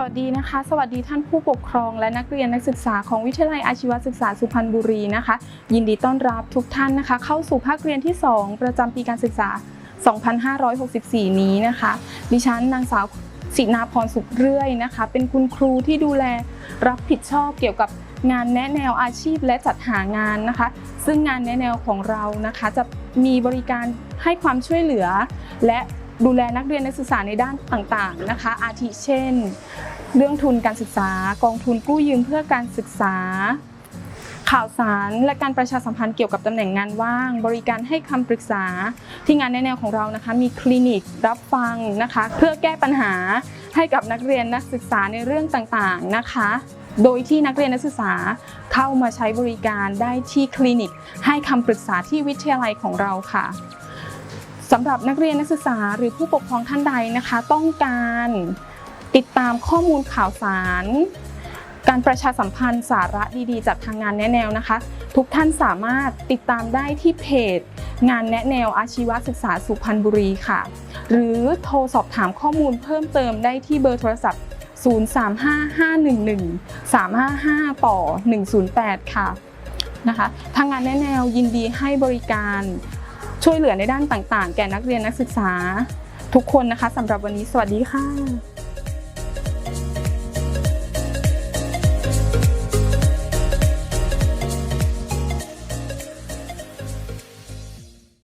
สวัสดีนะคะ สวัสดีท่านผู้ปกครอง และนักเรียนนักศึกษาของวิทยาลัยอาชีวศึกษาสุพรรณบุรีนะคะ ยินดีต้อนรับทุกท่านนะคะ เข้าสู่ภาคเรียนที่ 2 ประจำปีการศึกษา 2564 นี้นะคะ ดิฉันนางสาวศินาพรสุขเรื่อยนะคะ เป็นคุณครูที่ดูแลรับผิดชอบเกี่ยวกับงานแนะแนวอาชีพและจัดหางานนะคะ ซึ่งงานแนะแนวของเรานะคะ จะมีบริการให้ความช่วยเหลือ และ ดูแลนักเรียนนักศึกษาในด้านต่างๆนะคะ อาทิเช่น เรื่องทุนการศึกษากองทุนกู้ยืมเพื่อการศึกษา ข่าวสารและการประชาสัมพันธ์เกี่ยวกับตำแหน่งงานว่าง บริการให้คำปรึกษาที่งานแนแนวของเรานะคะ มีคลินิกรับฟังนะคะ เพื่อแก้ปัญหาให้กับนักเรียนนักศึกษาในเรื่องต่างๆนะคะ โดยที่นักเรียนนักศึกษาเข้ามาใช้บริการได้ที่คลินิก ให้คำปรึกษาที่วิทยาลัยของเราค่ะ สำหรับนักเรียนนักศึกษาหรือผู้ปกครองท่านใดนะคะ ต้องการติดตามข้อมูลข่าวสาร การประชาสัมพันธ์สาระดีๆ จากทางงานแนะแนวนะคะ ทุกท่านสามารถติดตามได้ที่เพจ งานแนะแนวอาชีวศึกษาสุพรรณบุรีค่ะ หรือโทรสอบถามข้อมูลเพิ่มเติมได้ที่เบอร์โทรศัพท์ 035511 355 ต่อ 108 ค่ะนะคะทางงานแนะแนวยินดีให้บริการ ช่วยเหลือในด้านต่างๆ แก่นักเรียนนักศึกษา ทุกคนนะคะสำหรับวันนี้สวัสดีค่ะ